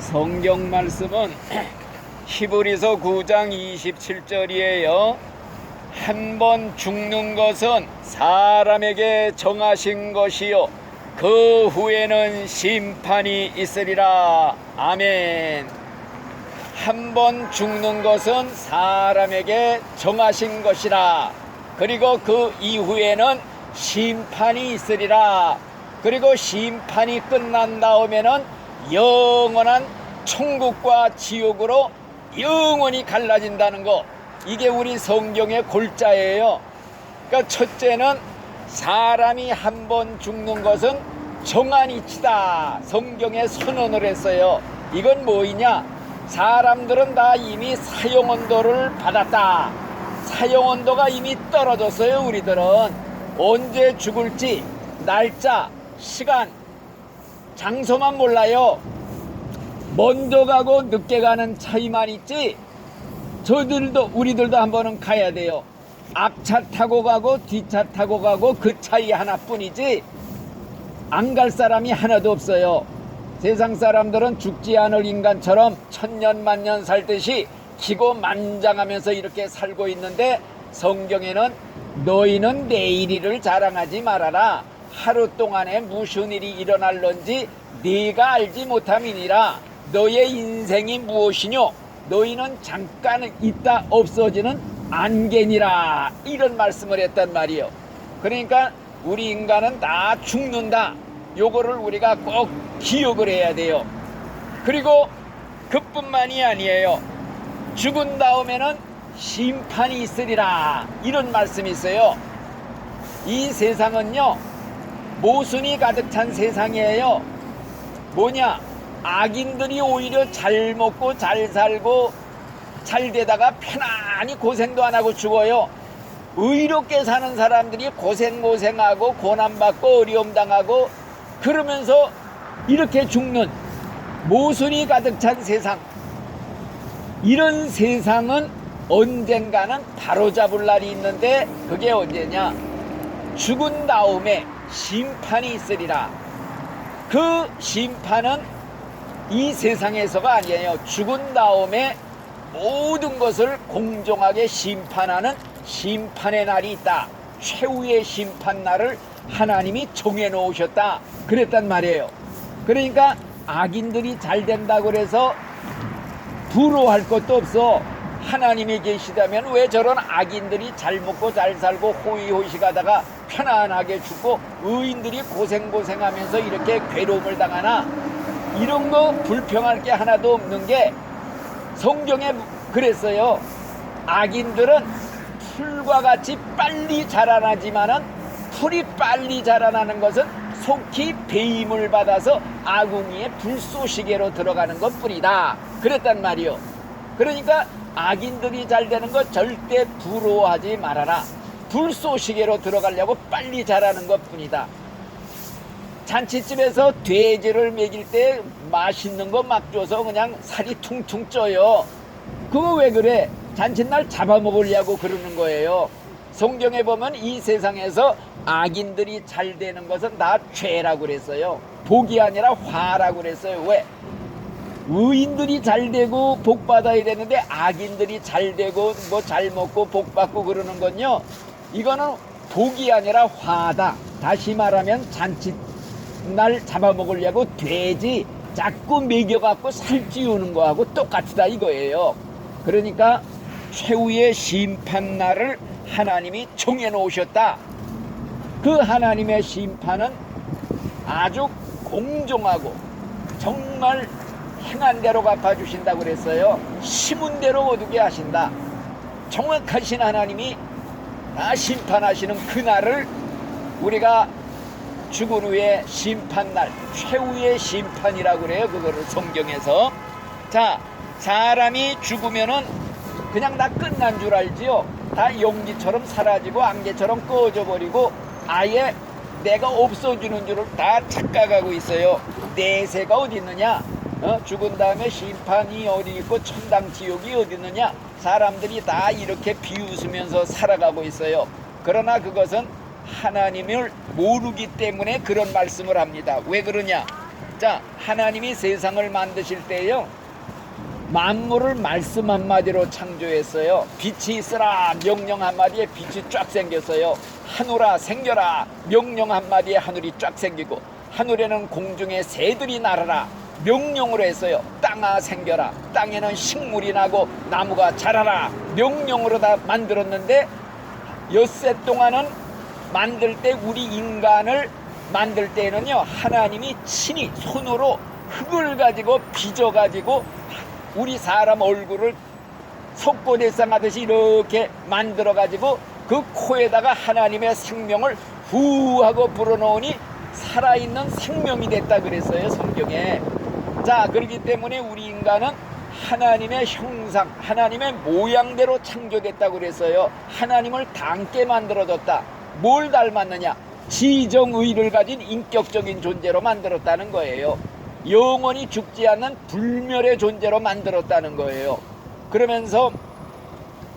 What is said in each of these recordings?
성경 말씀은 히브리서 9장 27절이에요. 한 번 죽는 것은 사람에게 정하신 것이요. 그 후에는 심판이 있으리라. 아멘. 한 번 죽는 것은 사람에게 정하신 것이라. 그리고 그 이후에는 심판이 있으리라. 그리고 심판이 끝난 다음에는 영원한 천국과 지옥으로 영원히 갈라진다는 거. 이게 우리 성경의 골자예요. 그러니까 첫째는 사람이 한 번 죽는 것은 정한 이치다. 성경에 선언을 했어요. 이건 뭐이냐? 사람들은 다 이미 사용 온도를 받았다. 사용 온도가 이미 떨어졌어요. 우리들은 언제 죽을지 날짜, 시간, 장소만 몰라요. 먼저 가고 늦게 가는 차이만 있지. 저들도 우리들도 한 번은 가야 돼요. 앞차 타고 가고 뒤차 타고 가고 그 차이 하나뿐이지 안 갈 사람이 하나도 없어요. 세상 사람들은 죽지 않을 인간처럼 천년 만년 살듯이 기고 만장하면서 이렇게 살고 있는데 성경에는 너희는 내일일을 자랑하지 말아라. 하루 동안에 무슨 일이 일어날런지 네가 알지 못함이니라. 너의 인생이 무엇이뇨? 너희는 잠깐 있다 없어지는 안개니라. 이런 말씀을 했단 말이요. 그러니까 우리 인간은 다 죽는다. 요거를 우리가 꼭 기억을 해야 돼요. 그리고 그뿐만이 아니에요. 죽은 다음에는 심판이 있으리라. 이런 말씀이 있어요. 이 세상은요, 모순이 가득 찬 세상이에요. 뭐냐? 악인들이 오히려 잘 먹고 잘 살고 잘 되다가 편안히 고생도 안 하고 죽어요. 의롭게 사는 사람들이 고생 고생하고 고난받고 어려움 당하고 그러면서 이렇게 죽는 모순이 가득 찬 세상. 이런 세상은 언젠가는 바로잡을 날이 있는데 그게 언제냐? 죽은 다음에 심판이 있으리라. 그 심판은 이 세상에서가 아니에요. 죽은 다음에 모든 것을 공정하게 심판하는 심판의 날이 있다. 최후의 심판 날을 하나님이 정해 놓으셨다. 그랬단 말이에요. 그러니까 악인들이 잘 된다고 그래서 부러워할 것도 없어. 하나님이 계시다면 왜 저런 악인들이 잘 먹고 잘 살고 호의호식하다가 편안하게 죽고 의인들이 고생고생하면서 이렇게 괴로움을 당하나 이런 거 불평할 게 하나도 없는 게 성경에 그랬어요. 악인들은 풀과 같이 빨리 자라나지만은 풀이 빨리 자라나는 것은 속히 배임을 받아서 아궁이의 불쏘시개로 들어가는 것 뿐이다. 그랬단 말이요. 그러니까 악인들이 잘 되는 거 절대 부러워하지 말아라. 불쏘시개로 들어가려고 빨리 자라는 것 뿐이다. 잔치집에서 돼지를 먹일 때 맛있는 거 막 줘서 그냥 살이 퉁퉁 쪄요. 그거 왜 그래? 잔칫날 잡아먹으려고 그러는 거예요. 성경에 보면 이 세상에서 악인들이 잘 되는 것은 다 죄라고 그랬어요. 복이 아니라 화라고 그랬어요. 왜? 의인들이 잘 되고 복 받아야 되는데 악인들이 잘 되고 뭐 잘 먹고 복 받고 그러는 건요. 이거는 복이 아니라 화다. 다시 말하면 잔치 날 잡아먹으려고 돼지 자꾸 먹여갖고 살찌우는 거하고 똑같다 이거예요. 그러니까 최후의 심판 날을 하나님이 정해 놓으셨다. 그 하나님의 심판은 아주 공정하고 정말 행한 대로 갚아주신다고 그랬어요. 심은 대로 거두게 하신다. 정확하신 하나님이 다 심판하시는 그날을 우리가 죽은 후에 심판날, 최후의 심판이라고 그래요. 그거를 성경에서. 자, 사람이 죽으면은 그냥 다 끝난 줄 알지요. 다 용기처럼 사라지고 안개처럼 꺼져 버리고 아예 내가 없어지는 줄을 다 착각하고 있어요. 내세가 어디 있느냐? 어? 죽은 다음에 심판이 어디 있고 천당 지옥이 어디 있느냐? 사람들이 다 이렇게 비웃으면서 살아가고 있어요. 그러나 그것은 하나님을 모르기 때문에 그런 말씀을 합니다. 왜 그러냐? 자, 하나님이 세상을 만드실 때요. 만물을 말씀 한마디로 창조했어요. 빛이 있으라 명령 한마디에 빛이 쫙 생겼어요. 하늘아 생겨라 명령 한마디에 하늘이 쫙 생기고 하늘에는 공중에 새들이 날아라 명령으로 했어요. 땅아 생겨라. 땅에는 식물이 나고 나무가 자라라. 명령으로 다 만들었는데 엿새 동안은 만들 때 우리 인간을 만들 때는요 하나님이 친히 손으로 흙을 가지고 빚어 가지고 우리 사람 얼굴을 속고대상 하듯이 이렇게 만들어 가지고 그 코에다가 하나님의 생명을 후 하고 불어넣으니 살아있는 생명이 됐다 그랬어요 성경에 자 그렇기 때문에 우리 인간은 하나님의 형상 하나님의 모양대로 창조됐다고 그랬어요. 하나님을 닮게 만들어졌다. 뭘 닮았느냐? 지정의를 가진 인격적인 존재로 만들었다는 거예요. 영원히 죽지 않는 불멸의 존재로 만들었다는 거예요. 그러면서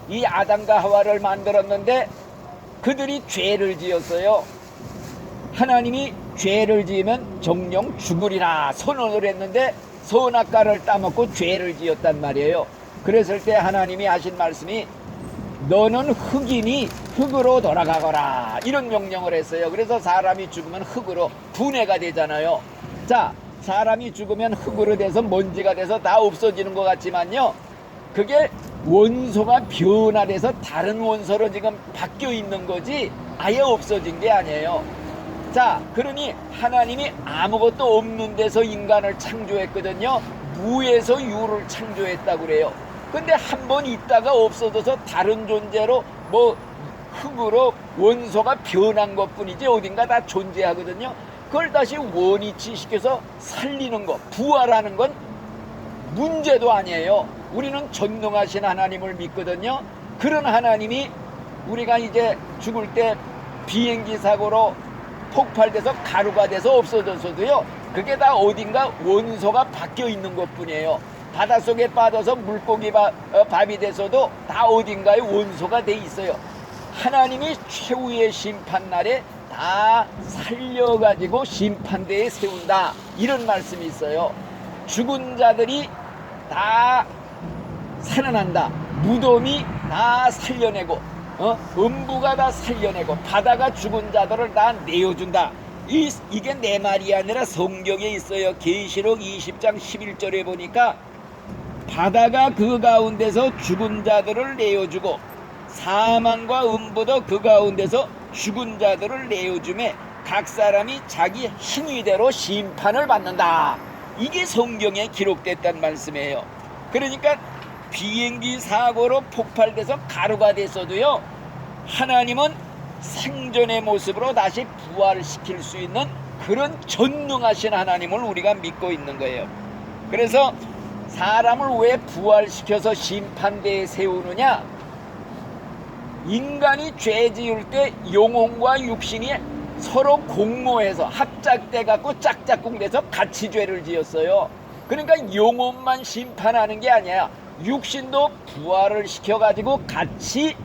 이 아담과 하와를 만들었는데 그들이 죄를 지었어요. 하나님이 죄를 지으면 정령 죽으리라 선언을 했는데 선악과를 따먹고 죄를 지었단 말이에요. 그랬을 때 하나님이 하신 말씀이 너는 흙이니 흙으로 돌아가거라 이런 명령을 했어요. 그래서 사람이 죽으면 흙으로 분해가 되잖아요. 자, 사람이 죽으면 흙으로 돼서 먼지가 돼서 다 없어지는 것 같지만요. 그게 원소가 변화돼서 다른 원소로 지금 바뀌어 있는 거지 아예 없어진 게 아니에요. 자, 그러니 하나님이 아무것도 없는 데서 인간을 창조했거든요. 무에서 유를 창조했다고 그래요. 근데 한 번 있다가 없어져서 다른 존재로 뭐 흙으로 원소가 변한 것 뿐이지 어딘가 다 존재하거든요. 그걸 다시 원위치 시켜서 살리는 것, 부활하는 건 문제도 아니에요. 우리는 전능하신 하나님을 믿거든요. 그런 하나님이 우리가 이제 죽을 때 비행기 사고로 폭발돼서 가루가 돼서 없어졌어도요. 그게 다 어딘가 원소가 바뀌어 있는 것 뿐이에요. 바닷속에 빠져서 물고기 바, 어, 밥이 돼서도 다 어딘가에 원소가 돼 있어요. 하나님이 최후의 심판 날에 다 살려가지고 심판대에 세운다. 이런 말씀이 있어요. 죽은 자들이 다 살아난다. 무덤이 다 살려내고, 어? 음부가 다 살려내고, 바다가 죽은 자들을 다 내어준다. 이, 이게 내 말이 아니라 성경에 있어요. 계시록 20장 11절에 보니까 바다가 그 가운데서 죽은 자들을 내어주고 사망과 음부도 그 가운데서 죽은 자들을 내어주매 각 사람이 자기 행위대로 심판을 받는다. 이게 성경에 기록됐단 말씀이에요. 그러니까 비행기 사고로 폭발돼서 가루가 됐어도요. 하나님은 생전의 모습으로 다시 부활시킬 수 있는 그런 전능하신 하나님을 우리가 믿고 있는 거예요. 그래서 사람을 왜 부활시켜서 심판대에 세우느냐? 인간이 죄 지을 때 영혼과 육신이 서로 공모해서 합작돼 갖고 짝짝꿍 돼서 같이 죄를 지었어요. 그러니까 영혼만 심판하는 게 아니야. 육신도 부활을 시켜 가지고 같이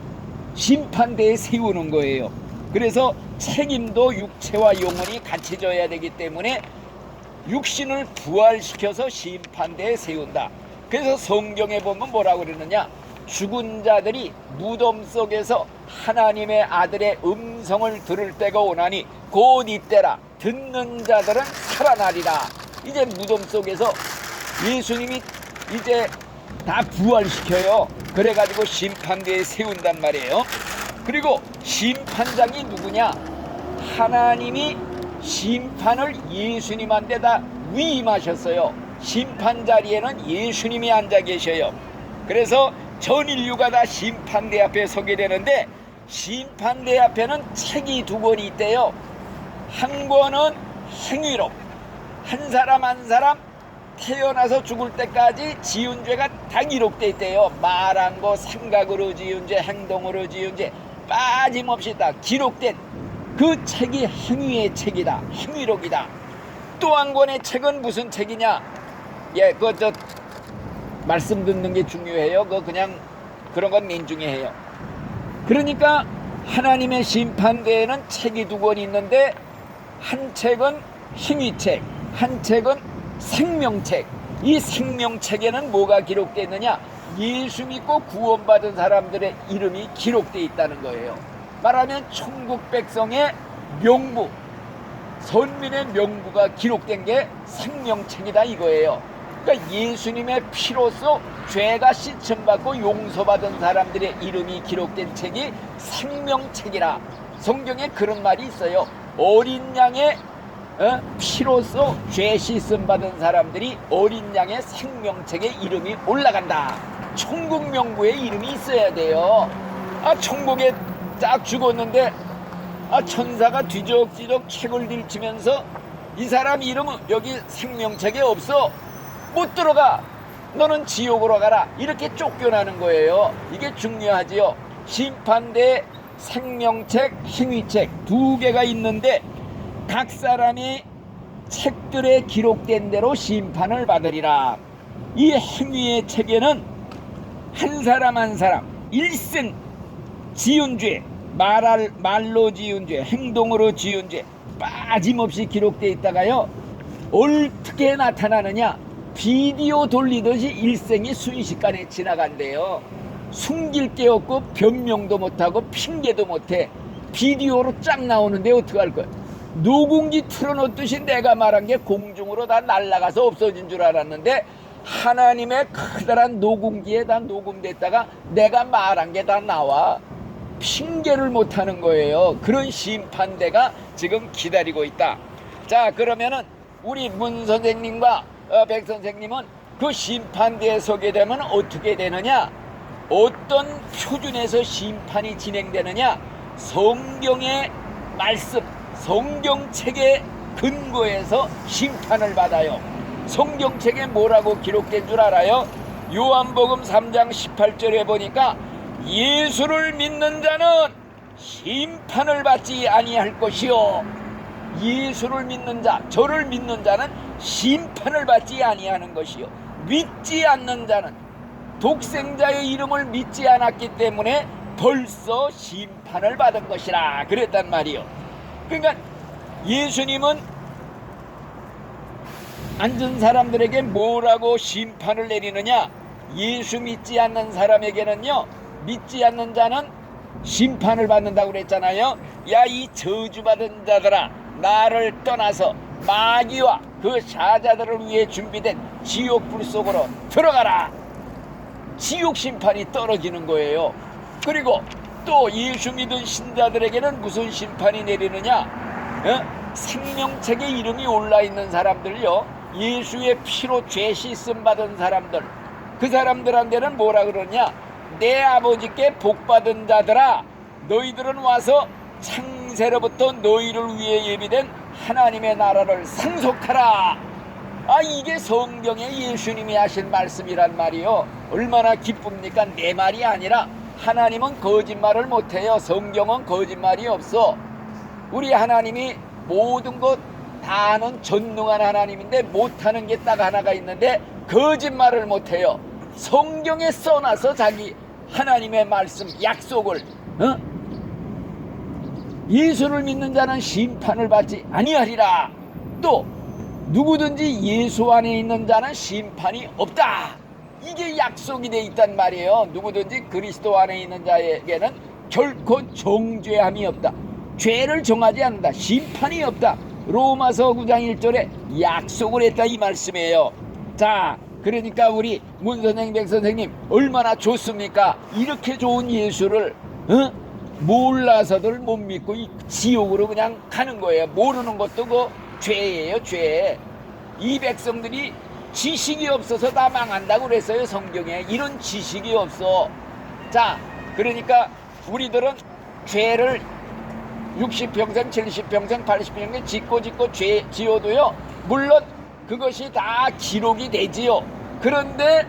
심판대에 세우는 거예요. 그래서 책임도 육체와 영혼이 같이 져야 되기 때문에 육신을 부활시켜서 심판대에 세운다. 그래서 성경에 보면 뭐라고 그러느냐? 죽은 자들이 무덤 속에서 하나님의 아들의 음성을 들을 때가 오나니 곧 이때라 듣는 자들은 살아나리라. 이제 무덤 속에서 예수님이 이제 다 부활시켜요. 그래가지고 심판대에 세운단 말이에요. 그리고 심판장이 누구냐? 하나님이 심판을 예수님한테 다 위임하셨어요. 심판 자리에는 예수님이 앉아 계셔요. 그래서 전 인류가 다 심판대 앞에 서게 되는데 심판대 앞에는 책이 두 권이 있대요. 한 권은 행위록 한 사람 한 사람 태어나서 죽을 때까지 지은 죄가 다 기록돼 있대요. 말한 거, 생각으로 지은 죄, 행동으로 지은 죄 빠짐없이 다 기록된 그 책이 행위의 책이다. 행위록이다. 또 한 권의 책은 무슨 책이냐? 예, 그 저 말씀 듣는 게 중요해요. 그 그냥 그런 건 민중에 해요. 그러니까 하나님의 심판대에는 책이 두 권 있는데 한 책은 행위책, 한 책은 생명책. 이 생명책에는 뭐가 기록되어 있느냐? 예수 믿고 구원받은 사람들의 이름이 기록되어 있다는 거예요. 말하면 천국 백성의 명부, 선민의 명부가 기록된 게 생명책이다 이거예요. 그러니까 예수님의 피로써 죄가 씻음받고 용서받은 사람들의 이름이 기록된 책이 생명책이라 성경에 그런 말이 있어요. 어린 양의 어? 피로써 죄 씻음 받은 사람들이 어린 양의 생명책에 이름이 올라간다. 천국 명부에 이름이 있어야 돼요. 아 천국에 딱 죽었는데 아 천사가 뒤적뒤적 책을 들치면서 이 사람 이름은 여기 생명책에 없어 못 들어가 너는 지옥으로 가라 이렇게 쫓겨나는 거예요 이게 중요하지요 심판대 생명책 행위책 두 개가 있는데 각 사람이 책들에 기록된 대로 심판을 받으리라 이 행위의 책에는 한 사람 한 사람 일생 지은 죄, 말할, 말로 지은 죄, 행동으로 지은 죄 빠짐없이 기록되어 있다가요. 어떻게 나타나느냐? 비디오 돌리듯이 일생이 순식간에 지나간대요. 숨길 게 없고 변명도 못하고 핑계도 못해. 비디오로 쫙 나오는데 어떡할 거야? 녹음기 틀어놓듯이 내가 말한 게 공중으로 다 날아가서 없어진 줄 알았는데 하나님의 커다란 녹음기에 다 녹음됐다가 내가 말한 게 다 나와. 핑계를 못하는 거예요. 그런 심판대가 지금 기다리고 있다. 자, 그러면은 우리 문 선생님과 어, 백 선생님은 그 심판대에 서게 되면 어떻게 되느냐? 어떤 표준에서 심판이 진행되느냐? 성경의 말씀, 성경책의 근거에서 심판을 받아요. 성경책에 뭐라고 기록된 줄 알아요? 요한복음 3장 18절에 보니까 예수를 믿는 자는 심판을 받지 아니할 것이요 예수를 믿는 자 저를 믿는 자는 심판을 받지 아니하는 것이요 믿지 않는 자는 독생자의 이름을 믿지 않았기 때문에 벌써 심판을 받은 것이라 그랬단 말이요 그러니까 예수님은 앉은 사람들에게 뭐라고 심판을 내리느냐 예수 믿지 않는 사람에게는요 믿지 않는 자는 심판을 받는다고 그랬잖아요. 야 이 저주받은 자들아 나를 떠나서 마귀와 그 사자들을 위해 준비된 지옥 불 속으로 들어가라. 지옥 심판이 떨어지는 거예요. 그리고 또 예수 믿은 신자들에게는 무슨 심판이 내리느냐? 어? 생명책에 이름이 올라 있는 사람들요. 예수의 피로 죄 씻음 받은 사람들. 그 사람들한테는 뭐라 그러냐? 내 아버지께 복 받은 자들아 너희들은 와서 창세로부터 너희를 위해 예비된 하나님의 나라를 상속하라 아 이게 성경에 예수님이 하신 말씀이란 말이요 얼마나 기쁩니까 내 말이 아니라 하나님은 거짓말을 못해요. 성경은 거짓말이 없어. 우리 하나님이 모든 것 다 아는 전능한 하나님인데 못하는 게 딱 하나가 있는데 거짓말을 못해요. 성경에 써놔서 자기 하나님의 말씀 약속을 어? 예수를 믿는 자는 심판을 받지 아니하리라. 또 누구든지 예수 안에 있는 자는 심판이 없다 이게 약속이 돼 있단 말이에요 누구든지 그리스도 안에 있는 자에게는 결코 정죄함이 없다 죄를 정하지 않는다 심판이 없다 로마서 9장 1절에 약속을 했다 이 말씀이에요 자 그러니까 우리 문 선생님, 백 선생님 얼마나 좋습니까? 이렇게 좋은 예수를 어? 몰라서들 못 믿고 이 지옥으로 그냥 가는 거예요. 모르는 것도 그 죄예요, 죄. 이 백성들이 지식이 없어서 다 망한다고 그랬어요, 성경에. 이런 지식이 없어. 자, 그러니까 우리들은 죄를 60평생, 70평생, 80평생 짓고 짓고 죄 지어도요. 물론 그것이 다 기록이 되지요. 그런데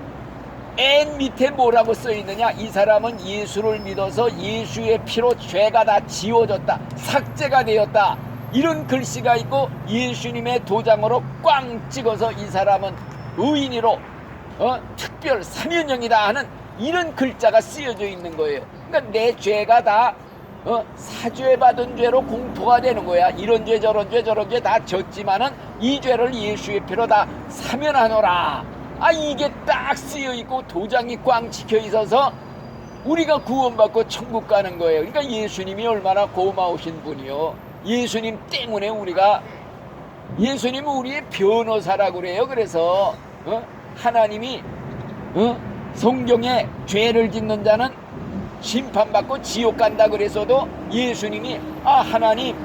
맨 밑에 뭐라고 써 있느냐? 이 사람은 예수를 믿어서 예수의 피로 죄가 다 지워졌다. 삭제가 되었다. 이런 글씨가 있고 예수님의 도장으로 꽝 찍어서 이 사람은 의인이로 어? 특별 사면형이다 하는 이런 글자가 쓰여져 있는 거예요. 그러니까 내 죄가 다 어? 사죄 받은 죄로 공포가 되는 거야. 이런 죄 저런 죄 저런 죄 다 졌지만은 이 죄를 예수의 피로 다 사면하노라. 아 이게 딱 쓰여 있고 도장이 꽝 찍혀 있어서 우리가 구원받고 천국 가는 거예요. 그러니까 예수님이 얼마나 고마우신 분이요. 예수님 때문에 우리가 예수님은 우리의 변호사라고 그래요. 그래서 어? 하나님이 어? 성경에 죄를 짓는 자는 심판받고 지옥 간다 그래서도 예수님이 아 하나님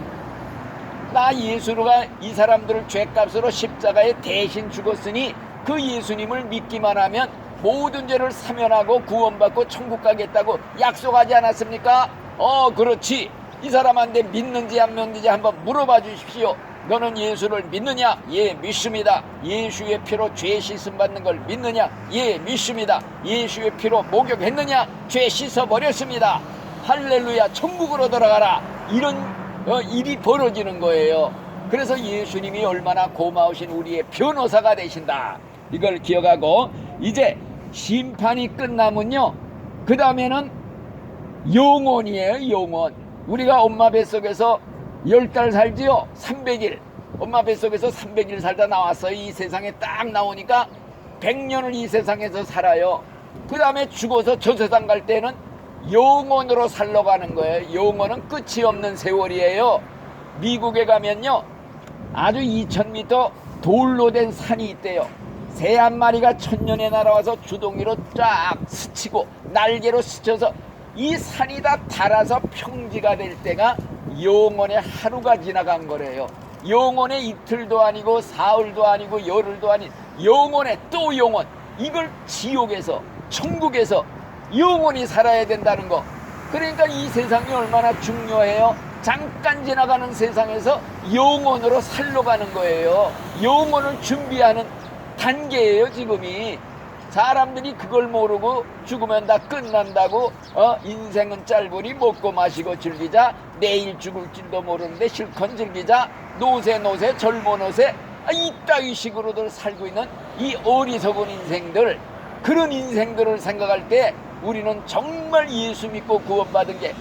나 예수로가 이 사람들을 죄값으로 십자가에 대신 죽었으니 그 예수님을 믿기만 하면 모든 죄를 사면하고 구원받고 천국 가겠다고 약속하지 않았습니까? 어 그렇지 이 사람한테 믿는지 안 믿는지 한번 물어봐 주십시오 너는 예수를 믿느냐? 예 믿습니다 예수의 피로 죄 씻음 받는 걸 믿느냐? 예 믿습니다 예수의 피로 목욕했느냐? 죄 씻어 버렸습니다 할렐루야 천국으로 돌아가라 이런 어, 일이 벌어지는 거예요. 그래서 예수님이 얼마나 고마우신 우리의 변호사가 되신다. 이걸 기억하고 이제 심판이 끝나면요. 그 다음에는 영원이에요. 영원. 우리가 엄마 뱃속에서 열 달 살지요. 300일. 엄마 뱃속에서 300일 살다 나왔어요. 이 세상에 딱 나오니까 100년을 이 세상에서 살아요. 그 다음에 죽어서 저 세상 갈 때는 영원으로 살러 가는 거예요. 영원은 끝이 없는 세월이에요. 미국에 가면요. 아주 2000m 돌로 된 산이 있대요. 새 한 마리가 천년에 날아와서 주둥이로 쫙 스치고 날개로 스쳐서 이 산이 다 닳아서 평지가 될 때가 영원의 하루가 지나간 거래요. 영원의 이틀도 아니고 사흘도 아니고 열흘도 아닌 영원의 또 영원. 이걸 지옥에서 천국에서 영원히 살아야 된다는 거. 그러니까 이 세상이 얼마나 중요해요. 잠깐 지나가는 세상에서 영원으로 살러 가는 거예요. 영원을 준비하는 단계예요, 지금이. 사람들이 그걸 모르고 죽으면 다 끝난다고 어 인생은 짧으니 먹고 마시고 즐기자 내일 죽을 줄도 모르는데 실컷 즐기자 노세 노세 젊어 노세 아, 이따위 식으로들 살고 있는 이 어리석은 인생들 그런 인생들을 생각할 때 우리는 정말 예수 믿고 구원받은 게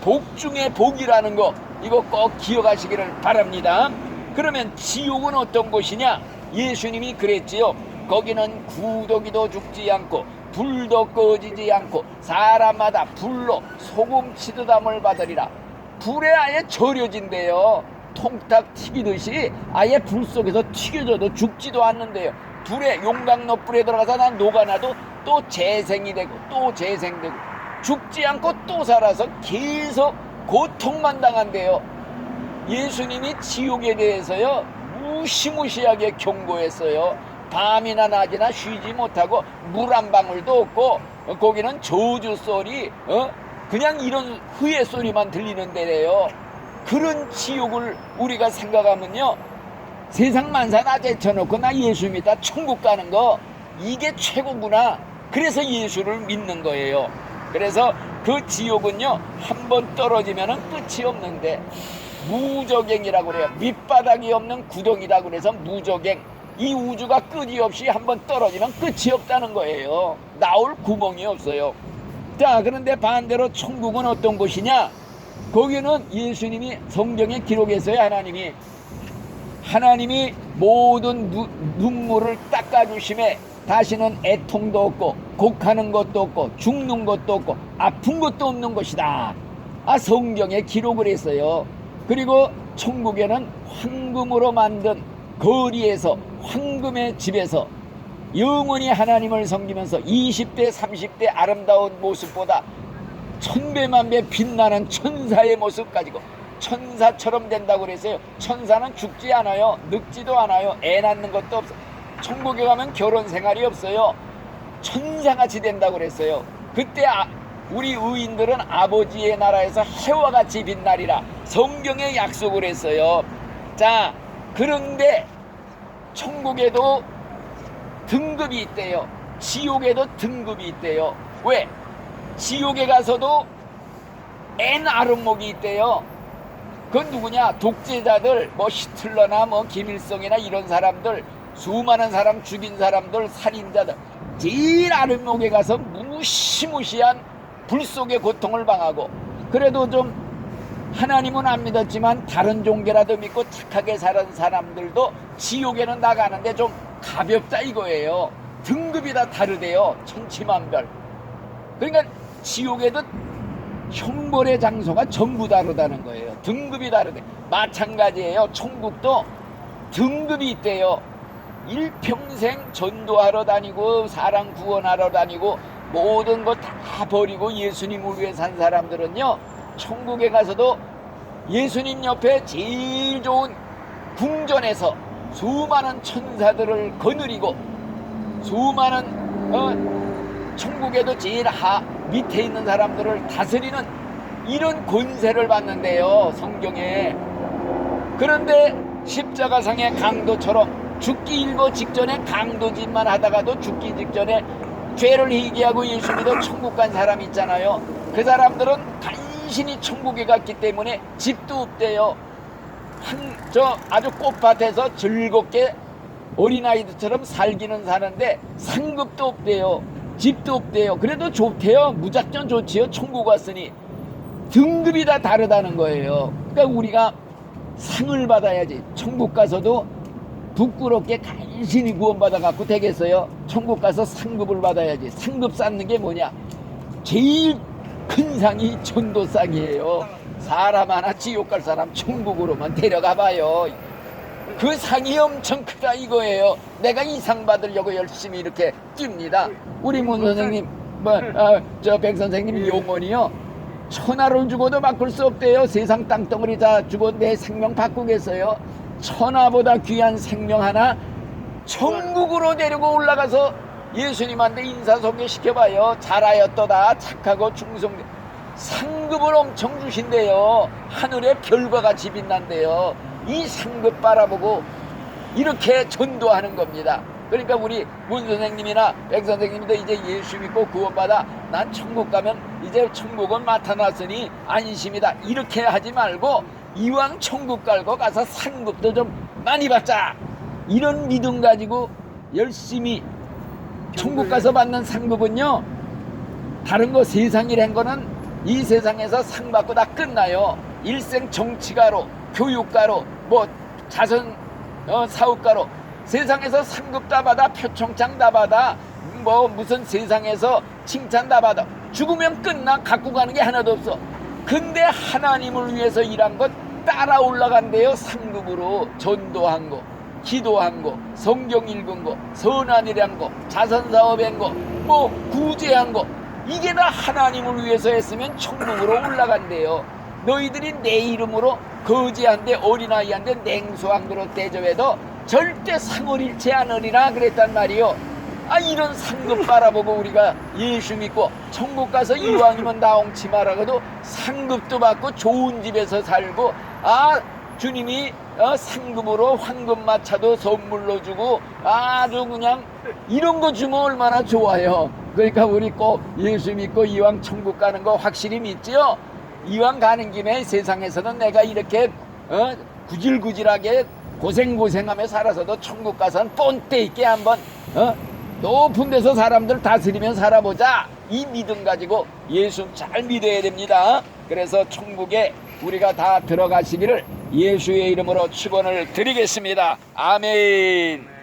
복 중에 복이라는 거 이거 꼭 기억하시기를 바랍니다. 그러면 지옥은 어떤 곳이냐? 예수님이 그랬지요. 거기는 구더기도 죽지 않고 불도 꺼지지 않고 사람마다 불로 소금 치드담을 받으리라. 불에 아예 절여진대요. 통닭 튀기듯이 아예 불 속에서 튀겨져도 죽지도 않는데요. 불에 용광로 불에 들어가서 난 녹아나도 또 재생이 되고 또 재생되고 죽지 않고 또 살아서 계속 고통만 당한대요. 예수님이 지옥에 대해서요 무시무시하게 경고했어요. 밤이나 낮이나 쉬지 못하고 물 한 방울도 없고 어, 거기는 저주 소리, 어? 그냥 이런 후회 소리만 들리는 데래요. 그런 지옥을 우리가 생각하면요 세상 만사 다 제쳐놓고 나 예수 믿다 천국 가는 거 이게 최고구나. 그래서 예수를 믿는 거예요. 그래서 그 지옥은요 한 번 떨어지면 은 끝이 없는데 무적행이라고 그래요. 밑바닥이 없는 구덩이다 그래서 무적행. 이 우주가 끝이 없이 한번 떨어지면 끝이 없다는 거예요. 나올 구멍이 없어요. 자, 그런데 반대로 천국은 어떤 곳이냐? 거기는 예수님이 성경에 기록했어요, 하나님이. 하나님이 모든 누- 눈물을 닦아주심에 다시는 애통도 없고 곡하는 것도 없고 죽는 것도 없고 아픈 것도 없는 것이다. 아 성경에 기록을 했어요. 그리고 천국에는 황금으로 만든 거리에서 황금의 집에서 영원히 하나님을 섬기면서 20대 30대 아름다운 모습보다 천배만배 빛나는 천사의 모습 가지고 천사처럼 된다고 그랬어요. 천사는 죽지 않아요. 늙지도 않아요. 애 낳는 것도 없어. 천국에 가면 결혼 생활이 없어요. 천사같이 된다고 그랬어요. 그때 아- 우리 의인들은 아버지의 나라에서 해와 같이 빛나리라 성경에 약속을 했어요. 자, 그런데 천국에도 등급이 있대요. 지옥에도 등급이 있대요. 왜? 지옥에 가서도 N 아름목이 있대요. 그건 누구냐? 독재자들, 뭐 히틀러나 뭐 김일성이나 이런 사람들, 수많은 사람 죽인 사람들, 살인자들, 제일 아름목에 가서 무시무시한 불 속의 고통을 방하고, 그래도 좀 하나님은 안 믿었지만 다른 종교라도 믿고 착하게 사는 사람들도 지옥에는 나가는데 좀 가볍다 이거예요. 등급이 다 다르대요. 천치만별. 그러니까 지옥에도 형벌의 장소가 전부 다르다는 거예요. 등급이 다르대. 마찬가지예요. 천국도 등급이 있대요. 일평생 전도하러 다니고 사람 구원하러 다니고 모든 거 다 버리고 예수님을 위해 산 사람들은요. 천국에 가서도 예수님 옆에 제일 좋은 궁전에서 수많은 천사들을 거느리고 수많은 어, 천국에도 제일 하 밑에 있는 사람들을 다스리는 이런 권세를 받는데요 성경에. 그런데 십자가상의 강도처럼 죽기 일보 직전에 강도짓만 하다가도 죽기 직전에 죄를 회개하고 예수 믿어 천국 간 사람 있잖아요. 그 사람들은 간 신히 천국에 갔기 때문에 집도 없대요 한 저 아주 꽃밭에서 즐겁게 어린아이들처럼 살기는 사는데 상급도 없대요. 집도 없대요. 그래도 좋대요. 무작정 좋지요. 천국 왔으니. 등급이 다 다르다는 거예요. 그러니까 우리가 상을 받아야지. 천국 가서도 부끄럽게 간신히 구원받아 갖고 되겠어요. 천국 가서 상급을 받아야지. 상급 쌓는 게 뭐냐? 제일 큰 상이 전도상이에요. 사람 하나 지옥 갈 사람 천국으로만 데려가 봐요. 그 상이 엄청 크다 이거예요. 내가 이 상 받으려고 열심히 이렇게 뜁니다. 우리 문 선생님, 뭐, 아, 저백 선생님 용언이요. 천하를 죽어도 바꿀 수 없대요. 세상 땅덩어리 다 죽어 내 생명 바꾸겠어요. 천하보다 귀한 생명 하나 천국으로 데리고 올라가서 예수님한테 인사소개 시켜봐요. 잘하였도다. 착하고 충성. 상급을 엄청 주신대요. 하늘의 별과 같이 빛난대요. 이 상급 바라보고 이렇게 전도하는 겁니다. 그러니까 우리 문 선생님이나 백 선생님도 이제 예수 믿고 구원받아 난 천국 가면 이제 천국은 나타났으니 안심이다. 이렇게 하지 말고 이왕 천국 갈고 가서 상급도 좀 많이 받자. 이런 믿음 가지고 열심히 천국 가서 받는 상급은요. 다른 거 세상이란 거는 이 세상에서 상 받고 다 끝나요. 일생 정치가로, 교육가로, 뭐 자선 어, 사업가로 세상에서 상급 다 받아 표창장 다 받아 뭐 무슨 세상에서 칭찬 다 받아 죽으면 끝나 갖고 가는 게 하나도 없어. 근데 하나님을 위해서 일한 것 따라 올라간대요 상급으로 전도한 거, 기도한 거, 성경 읽은 거, 선한 일한 거, 자선 사업한 거, 뭐 구제한 거 이게 다 하나님을 위해서 했으면 천국으로 올라간대요. 너희들이 내 이름으로 거지한데 어린아이한테 냉수 한 그릇 대접해도 절대 상을 잃지 않으리라 그랬단 말이요. 아 이런 상급 바라보고 우리가 예수 믿고 천국 가서 이왕이면 나옹치 말아가도 상급도 받고 좋은 집에서 살고 아 주님이 어, 상금으로 황금 마차도 선물로 주고 아주 그냥 이런 거 주면 얼마나 좋아요. 그러니까 우리 꼭 예수 믿고 이왕 천국 가는 거 확실히 믿지요. 이왕 가는 김에 세상에서는 내가 이렇게 어, 구질구질하게 고생고생하며 살아서도 천국 가서는 본때 있게 한번 어? 높은 데서 사람들 다스리면 살아보자 이 믿음 가지고 예수 잘 믿어야 됩니다 그래서 천국에 우리가 다 들어가시기를 예수의 이름으로 축원을 드리겠습니다. 아멘